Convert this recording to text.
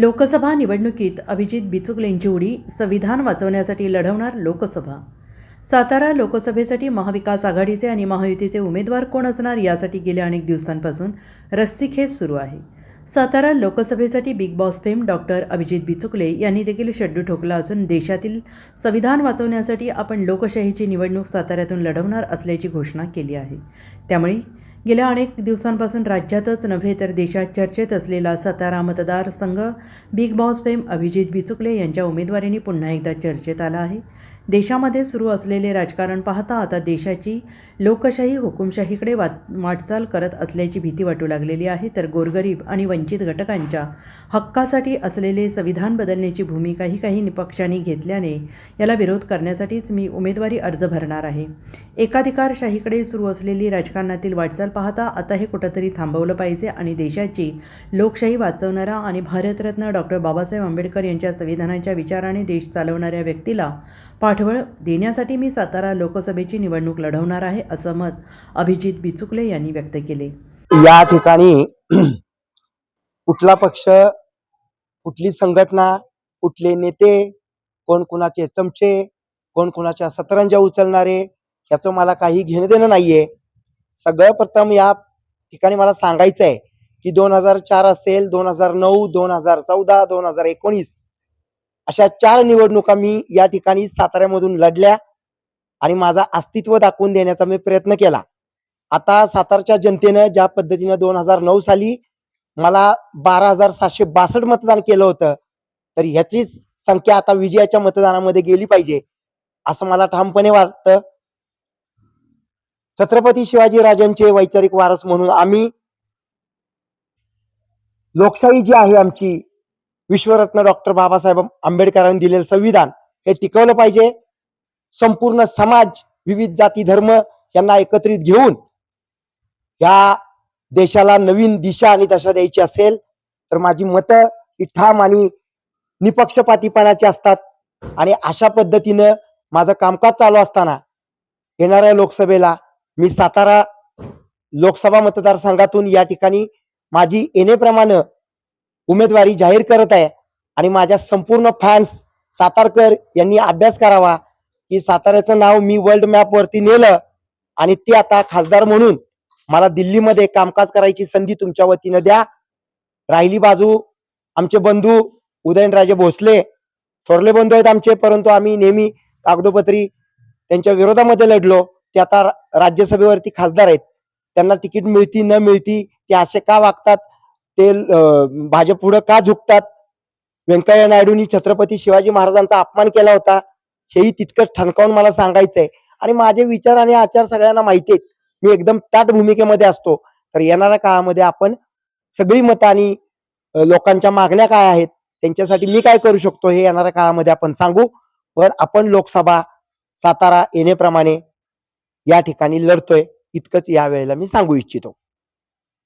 लोकसभा निवडणुकीत अभिजित बिचुकलेंची उडी संविधान वाचवण्यासाठी लढवणार लोकसभा. सातारा लोकसभेसाठी महाविकास आघाडीचे आणि महायुतीचे उमेदवार कोण असणार यासाठी गेल्या अनेक दिवसांपासून रस्सीखेच सुरू आहे. सातारा लोकसभेसाठी Bigg Boss fame doctor Abhijit Bichukale यांनी देखील शड्डू ठोकला असून देशातील संविधान वाचवण्यासाठी आपण लोकशाहीची निवडणूक साताऱ्यातून लढवणार असल्याची घोषणा केली आहे. त्यामुळे गेल्या अनेक दिवसांपासून राज्यातच नव्हे तर देशात चर्चेत असलेला सातारा मतदारसंघ Bigg Boss fame Abhijit Bichukale यांच्या उमेदवारीने पुन्हा एकदा चर्चेत आला आहे. देशामध्ये सुरू असलेले राजकारण पाहता आता देशाची लोकशाही हुकुमशाहीकडे वा वाटचाल करत असल्याची भीती वाटू लागलेली आहे. तर गोरगरीब आणि वंचित घटकांच्या हक्कासाठी असलेले संविधान बदलण्याची भूमिकाही काही पक्षांनी घेतल्याने याला विरोध करण्यासाठीच मी उमेदवारी अर्ज भरणार आहे. एकाधिकारशाहीकडे सुरू असलेली राजकारणातील वाटचाल पाहता आता हे कुठंतरी थांबवलं पाहिजे आणि देशाची लोकशाही वाचवणारा आणि भारतरत्न डॉक्टर बाबासाहेब आंबेडकर यांच्या संविधानाच्या विचाराने देश चालवणाऱ्या व्यक्तीला पाठबळ देण्यासाठी मी सातारा लोकसभेची निवडणूक लढवणार आहे असं मत अभिजित बिचुकले यांनी व्यक्त केले. या ठिकाणी कुठला पक्ष कुठली संघटना कुठले नेते कोण कुणाचे चमचे कोण कुणाच्या सतरंजा उचलणारे याचं मला काही घेणं देणं नाहीये. सगळं प्रथम या ठिकाणी मला सांगायचं आहे की दोन हजार चार असेल दोन हजार नऊ दोन हजार चौदा दोन हजार एकोणीस अशा चार निवडणुका मी या ठिकाणी साताऱ्यामधून लढल्या आणि माझा अस्तित्व दाखवून देण्याचा मी प्रयत्न केला. आता सातारच्या जनतेनं ज्या पद्धतीनं दोन हजार नऊ साली मला बारा हजार सातशे बासष्ट मतदान केलं होतं तर ह्याचीच संख्या आता विजयाच्या मतदानामध्ये गेली पाहिजे असं मला ठामपणे वाटतं. छत्रपती शिवाजी राजांचे वैचारिक वारस म्हणून आम्ही लोकशाही जी आहे आमची विश्वरत्न डॉक्टर बाबासाहेब आंबेडकरांनी दिलेलं संविधान हे टिकवलं पाहिजे. संपूर्ण समाज विविध जाती धर्म यांना एकत्रित घेऊन या देशाला नवीन दिशा आणि दशा द्यायची असेल तर माझी मतं ही ठाम आणि निपक्षपातीपणाची असतात. आणि अशा पद्धतीनं माझं कामकाज चालू असताना येणाऱ्या लोकसभेला मी सातारा लोकसभा मतदारसंघातून या ठिकाणी माझी येणेप्रमाणे उमेदवारी जाहीर करत आहे. आणि माझ्या संपूर्ण फॅन्स सातारकर यांनी अभ्यास करावा. की साताऱ्याचं नाव मी वर्ल्ड मॅप वरती नेलं. आणि ते आता खासदार म्हणून मला दिल्लीमध्ये कामकाज करायची संधी तुमच्या वतीनं द्या. राहिली बाजू आमचे बंधू उदयनराजे भोसले. थोरले बंधू आहेत आमचे परंतु आम्ही नेहमी कागदोपत्री त्यांच्या विरोधामध्ये लढलो. ते आता राज्यसभेवरती खासदार आहेत. त्यांना तिकीट मिळती न मिळती ते असे का वागतात? ते भाजप पुढे का झुकतात? व्यंकय्या नायडूंनी छत्रपती शिवाजी महाराजांचा अपमान केला होता. हेही तितकंच ठणकावून मला सांगायचंय. आणि माझे विचार आणि आचार सगळ्यांना माहिती आहेत. मी एकदम त्याट भूमिकेमध्ये असतो. तर येणाऱ्या काळामध्ये आपण सगळी मतं आणि लोकांच्या मागण्या काय आहेत? त्यांच्यासाठी मी काय करू शकतो हे येणाऱ्या काळामध्ये आपण सांगू. पण आपण लोकसभा सातारा येण्याप्रमाणे या ठिकाणी लढतोय. इतकंच या वेळेला मी सांगू इच्छितो.